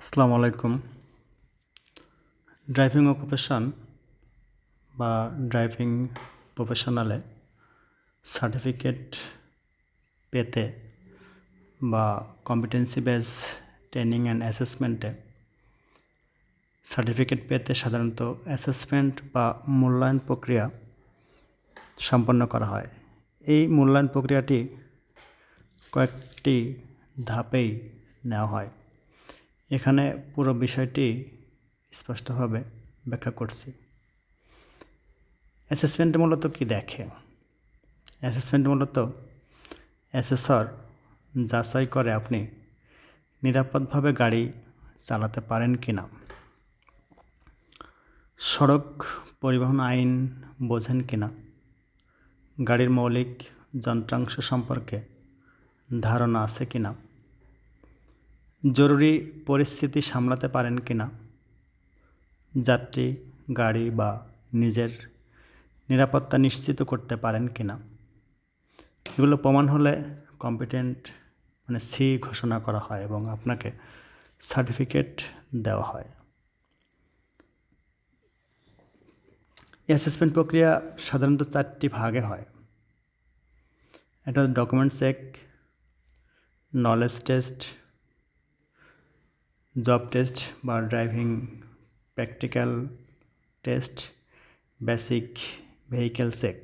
আসসালামু আলাইকুম। Driving occupation বা ড্রাইভিং প্রফেশনালে সার্টিফিকেট পেতে বা কম্পিটেন্সি বেস ট্রেনিং অ্যান্ড অ্যাসেসমেন্টে সার্টিফিকেট পেতে সাধারণত অ্যাসেসমেন্ট বা মূল্যায়ন প্রক্রিয়া সম্পন্ন করা হয়। এই মূল্যায়ন প্রক্রিয়াটি কয়েকটি ধাপেই নেওয়া হয়। এখানে পুরো বিষয়টি স্পষ্টভাবে ব্যাখ্যা করছি। অ্যাসেসমেন্ট মূলত কি দেখে? অ্যাসেসমেন্ট মূলত অ্যাসেসর যাচাই করে আপনি নিরাপদভাবে গাড়ি চালাতে পারেন কি না সড়ক পরিবহন আইন বোঝেন কি না গাড়ির মৌলিক যন্ত্রাংশ সম্পর্কে ধারণা আছে কি না জরুরি পরিস্থিতি সামলাতে পারেন কি না যাত্রী, গাড়ি বা নিজের নিরাপত্তা নিশ্চিত করতে পারেন কি না এগুলো প্রমাণ হলে কম্পিটেন্ট মানে সি ঘোষণা করা হয় এবং আপনাকে সার্টিফিকেট দেওয়া হয়। অ্যাসেসমেন্ট প্রক্রিয়া সাধারণত চারটি ভাগে হয়। এটা document check knowledge test job test বা driving practical test basic vehicle check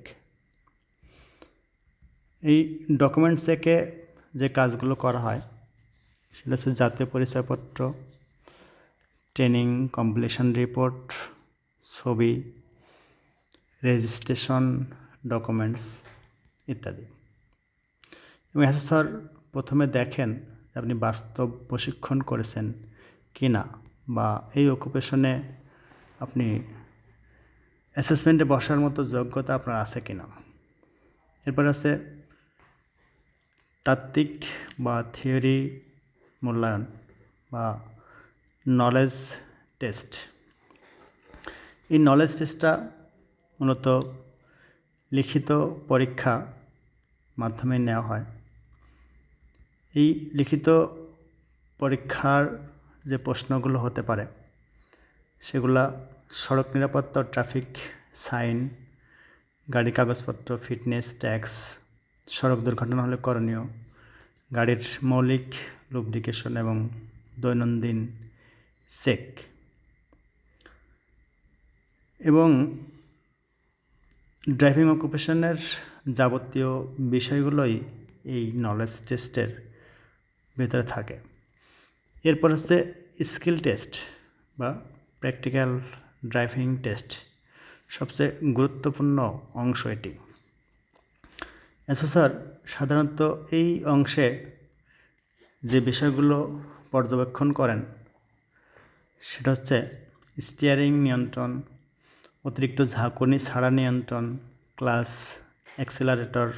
এই ডকুমেন্ট চেকে যে কাজগুলো করা হয়, সেটা হচ্ছে জাতীয় পরিচয়পত্র ট্রেনিং কমপ্লিশন রিপোর্ট ছবি রেজিস্ট্রেশন ডকুমেন্টস ইত্যাদি। এবং স্যার প্রথমে দেখেন আপনি বাস্তব প্রশিক্ষণ করেছেন কি না বা এই অকুপেশনে আপনি অ্যাসেসমেন্টে বসার মতো যোগ্যতা আপনার আছে কি না এরপর আছে তাত্ত্বিক বা থিওরি মূল্যায়ন বা নলেজ টেস্ট এই নলেজ টেস্টটা মূলত লিখিত পরীক্ষা মাধ্যমে নেওয়া হয়। এই লিখিত পরীক্ষার যে প্রশ্নগুলো হতে পারে, সেগুলা সড়ক নিরাপত্তা, ট্রাফিক, সাইন, গাড়ি কাগজপত্র, ফিটনেস, ট্যাক্স, সড়ক দুর্ঘটনা হলে করণীয়, গাড়ির মৌলিক লুব্রিকেশন এবং দৈনন্দিন চেক। এবং ড্রাইভিং অকুপেশনের যাবতীয় বিষয়গুলোই এই নলেজ টেস্টের ভেতরে থাকে। এরপর হচ্ছে স্কিল টেস্ট বা প্র্যাকটিক্যাল ড্রাইভিং টেস্ট, সবচেয়ে গুরুত্বপূর্ণ অংশ এটি। স্যার, সাধারণত এই অংশে যে বিষয়গুলো পর্যবেক্ষণ করেন, সেটা হচ্ছে স্টিয়ারিং নিয়ন্ত্রণ, অতিরিক্ত ঝাঁকুনি ছাড়া নিয়ন্ত্রণ, ক্লাস, অ্যাক্সেলারেটর,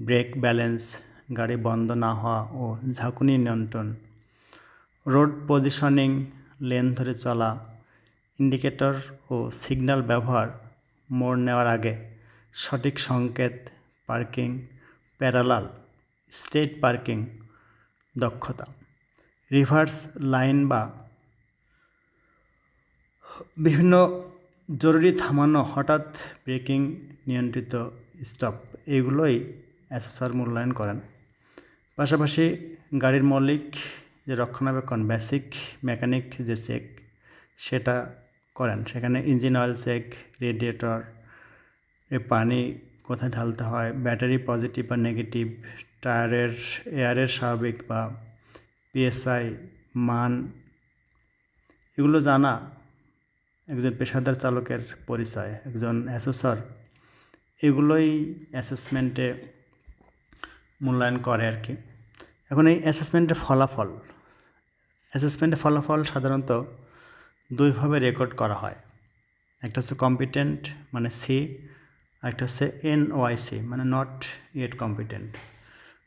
ব্রেক ব্যালেন্স, গাড়ি বন্ধ না হওয়া ও ঝাঁকুনি নিয়ন্ত্রণ রোড পজিশনিং, লেন ধরে চলা, ইন্ডিকেটর ও সিগন্যাল ব্যবহার মোড় নেওয়ার আগে সঠিক সংকেত, পার্কিং, প্যারালাল, স্টেট পার্কিং, দক্ষতা, রিভার্স লাইন বা বিভিন্ন জরুরি থামানো হঠাৎ ব্রেকিং, নিয়ন্ত্রিত স্টপ এগুলোই অ্যাসোসার মূল্যায়ন করেন। পাশাপাশি গাড়ির মৌলিক যে রক্ষণাবেক্ষণ বেসিক মেকানিক যে চেক সেটা করেন। সেখানে ইঞ্জিন অয়েল চেক রেডিয়েটর এ পানি কোথায় ঢালতে হয় ব্যাটারি পজিটিভ বা নেগেটিভ টায়ারের এয়ারের স্বাভাবিক বা পিএসআই মান, এগুলো জানা একজন পেশাদার চালকের পরিচয়, একজন অ্যাসেসর এগুলোই অ্যাসেসমেন্টে মূল্যায়ন করে আর কি। এখন এই অ্যাসেসমেন্টের ফলাফল অ্যাসেসমেন্টের ফলাফল সাধারণত দুইভাবে রেকর্ড করা হয়। একটা হচ্ছে কম্পিটেন্ট মানে সি একটা হচ্ছে এন ওয়াইসি মানে নট ইয়েট কম্পিটেন্ট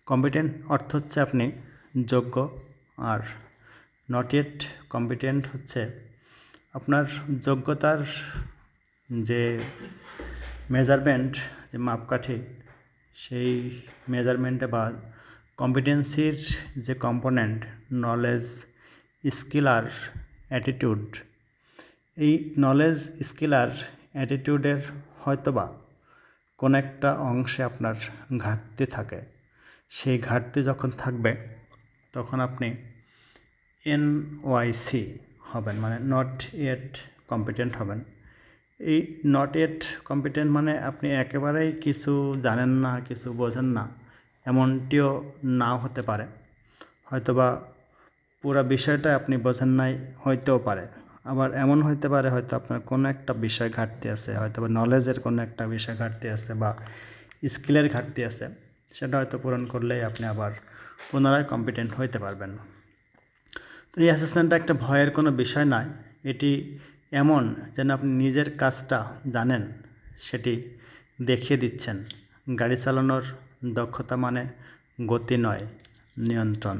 কম্পিটেন্ট অর্থ হচ্ছে আপনি যোগ্য, আর নট ইয়েট কম্পিটেন্ট হচ্ছে আপনার যোগ্যতার যে মেজারমেন্ট যে মাপকাঠি, সেই মেজারমেন্টে বা কম্পিটেন্সির যে কম্পোনেন্ট নলেজ স্কিল আর অ্যাটিটিউড। এই নলেজ স্কিল আর অ্যাটিটিউডের হয়তোবা কোনো একটা অংশে আপনার ঘাটতি থাকে। সেই ঘাটতি যখন থাকবে, তখন আপনি এন ওয়াইসি হবেন মানে নট এট কম্পিটেন্ট হবেন। এই নট এট কম্পিটেন্ট মানে আপনি একেবারেই কিছু জানেন না, কিছু বোঝেন না, এমনটিও নাও হতে পারে। হয়তোবা পুরো বিষয়টা আপনি বোঝেন নাই, হইতেও পারে। আবার এমন হইতে পারে হয়তো আপনার কোনো একটা বিষয় ঘাটতি আছে, হয়তো বা নলেজের কোনো একটা বিষয় ঘাটতি আছে বা স্কিলের ঘাটতি আছে, সেটা হয়তো পূরণ করলেই আপনি আবার পুনরায় কম্পিটেন্ট হইতে পারবেন। তো এই অ্যাসেসমেন্টটা একটা ভয়ের কোনো বিষয় নয়, এটি এমন যেন আপনি নিজের কাজটা জানেন, সেটি দেখিয়ে দিচ্ছেন। গাড়ি চালানোর দক্ষতা মানে গতি নয়, নিয়ন্ত্রণ।